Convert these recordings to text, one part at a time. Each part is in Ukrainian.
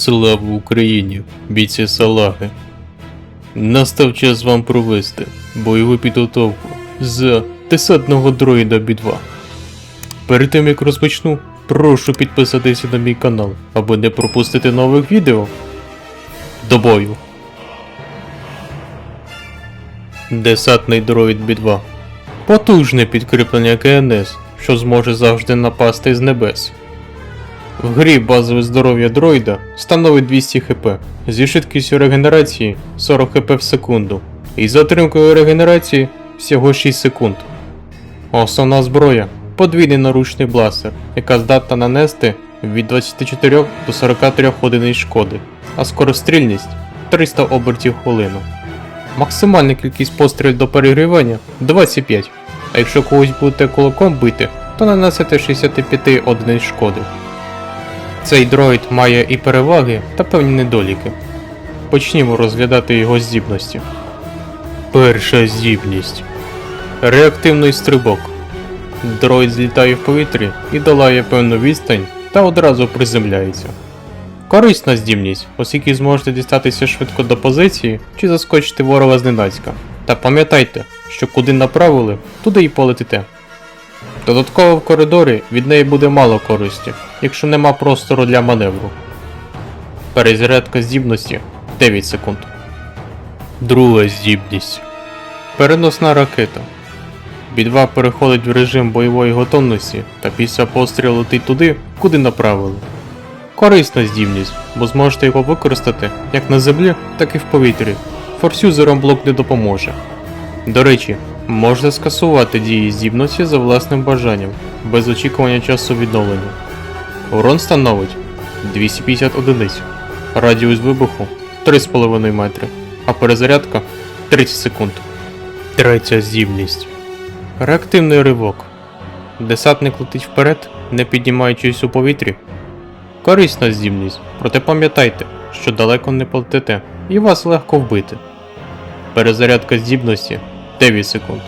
Слава Україні, бійці салаги. Настав час вам провести бойову підготовку з десантного дроїда Бі-2. Перед тим як розпочну, прошу підписатися на мій канал, аби не пропустити нових відео. До бою. Десантний дроїд Бі-2. Потужне підкріплення КНС, що зможе завжди напасти з небес. В грі базове здоров'я дроїда становить 200 хп зі швидкістю регенерації 40 хп в секунду і з затримкою регенерації всього 6 секунд. Основна зброя подвійний наручний бластер, яка здатна нанести від 24 до 43 одиниць шкоди, а скорострільність 300 обертів хвилину. Максимальна кількість пострілів до перегрівання 25, а якщо когось будете кулаком бити, то нанесете 65 одиниць шкоди. Цей дроїд має і переваги та певні недоліки. Почнімо розглядати його здібності. Перша здібність. Реактивний стрибок. Дроїд злітає в повітрі і долає певну відстань та одразу приземляється. Корисна здібність, оскільки зможете дістатися швидко до позиції чи заскочити ворога зненацька. Та пам'ятайте, що куди направили, туди і полетите. Додатково в коридорі від неї буде мало користі, якщо нема простору для маневру. Перезарядка здібності 9 секунд. Друга здібність. Переносна ракета. Бі-2 переходить в режим бойової готовності та після пострілу летить туди, куди направили. Корисна здібність, бо зможете його використати як на землі, так і в повітрі. Форсюзером блок не допоможе. До речі, можна скасувати дії здібності за власним бажанням, без очікування часу відновлення. Урон становить 250 одиниць, радіус вибуху 3,5 метри, а перезарядка 30 секунд. Третя здібність. Реактивний ривок. Десантник летить вперед, не піднімаючись у повітрі. Корисна здібність, проте пам'ятайте, що далеко не полетите і вас легко вбити. Перезарядка здібності 9 секунд.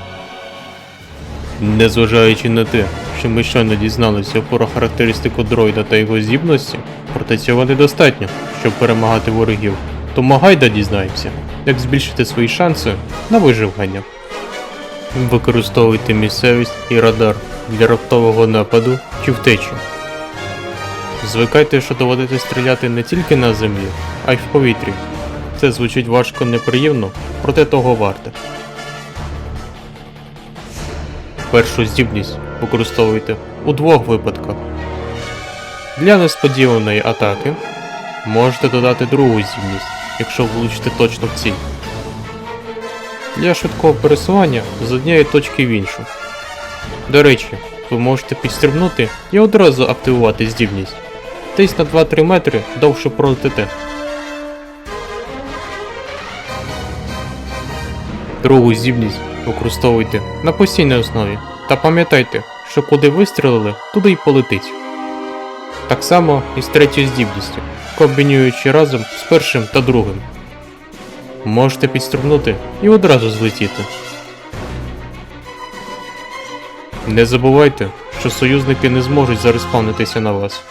Незважаючи на те, що ми щойно дізналися про характеристику дроїда та його здібності, проте цього недостатньо, щоб перемагати ворогів. Тому гайда дізнаємося, як збільшити свої шанси на виживання. Використовуйте місцевість і радар для раптового нападу чи втечі. Звикайте, що доводиться стріляти не тільки на землі, а й в повітрі. Це звучить важко неприємно, проте того варте. Першу здібність використовуйте у двох випадках. Для несподіваної атаки можете додати другу здібність, якщо влучите точно в ціль. Для швидкого пересування з однієї точки в іншу. До речі, ви можете підстрибнути і одразу активувати здібність. Десь на 2-3 метри довше пролетите. Другу здібність використовуйте на постійній основі та пам'ятайте, що куди вистрілили, туди й полетить. Так само і з третьою здібністю, комбінуючи разом з першим та другим. Можете підстрибнути і одразу злетіти. Не забувайте, що союзники не зможуть зареспавнитися на вас.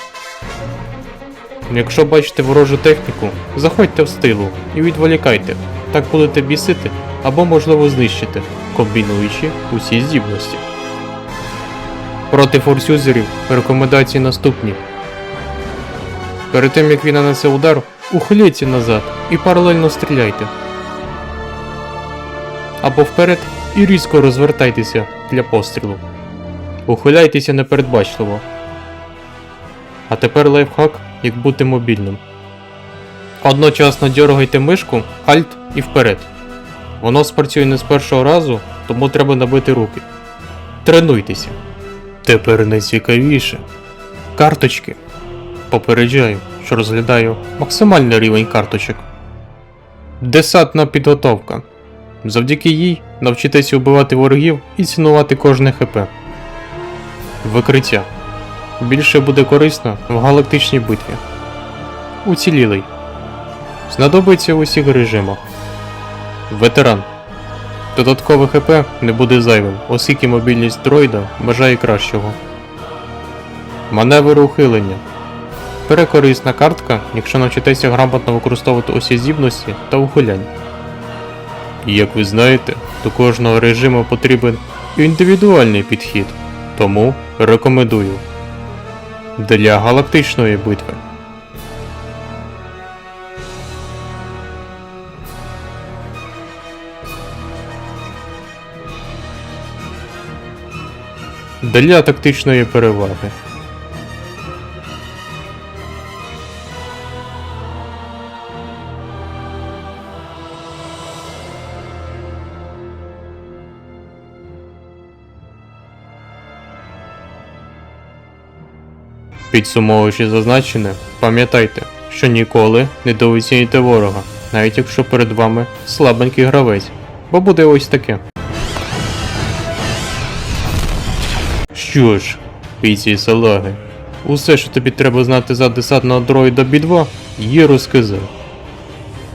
Якщо бачите ворожу техніку, заходьте в стилу і відволікайте, так будете бісити або можливо знищити, комбінуючи усі здібності. Проти форсюзерів рекомендації наступні. Перед тим як він нанесе удар, ухиліться назад і паралельно стріляйте. Або вперед і різко розвертайтеся для пострілу. Ухиляйтеся непередбачливо. А тепер лайфхак, як бути мобільним. Одночасно дергайте мишку, Alt і вперед. Воно спрацює не з першого разу, тому треба набити руки. Тренуйтеся. Тепер найцікавіше. Карточки. Попереджаю, що розглядаю максимальний рівень карточок. Десантна підготовка. Завдяки їй навчитеся вбивати ворогів і цінувати кожне ХП. Викриття. Більше буде корисно в галактичній битві. Уцілілий. Знадобиться в усіх режимах. Ветеран. Додаткове ХП не буде зайвим, оскільки мобільність дроїда бажає кращого. Маневри ухилення. перекорисна картка, якщо навчитеся грамотно використовувати осі здібності та ухилянь. І як ви знаєте, до кожного режиму потрібен індивідуальний підхід, тому рекомендую. Для галактичної битви. Для тактичної переваги. Підсумовуючи зазначене, пам'ятайте, що ніколи не довоцінюйте ворога, навіть якщо перед вами слабенький гравець, бо буде ось таке. Що ж, бійці салаги, усе, що тобі треба знати за десантного дроїда B2, є розказав.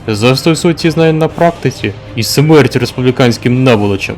Застосуй ці знання на практиці і смерть республіканським наволочам.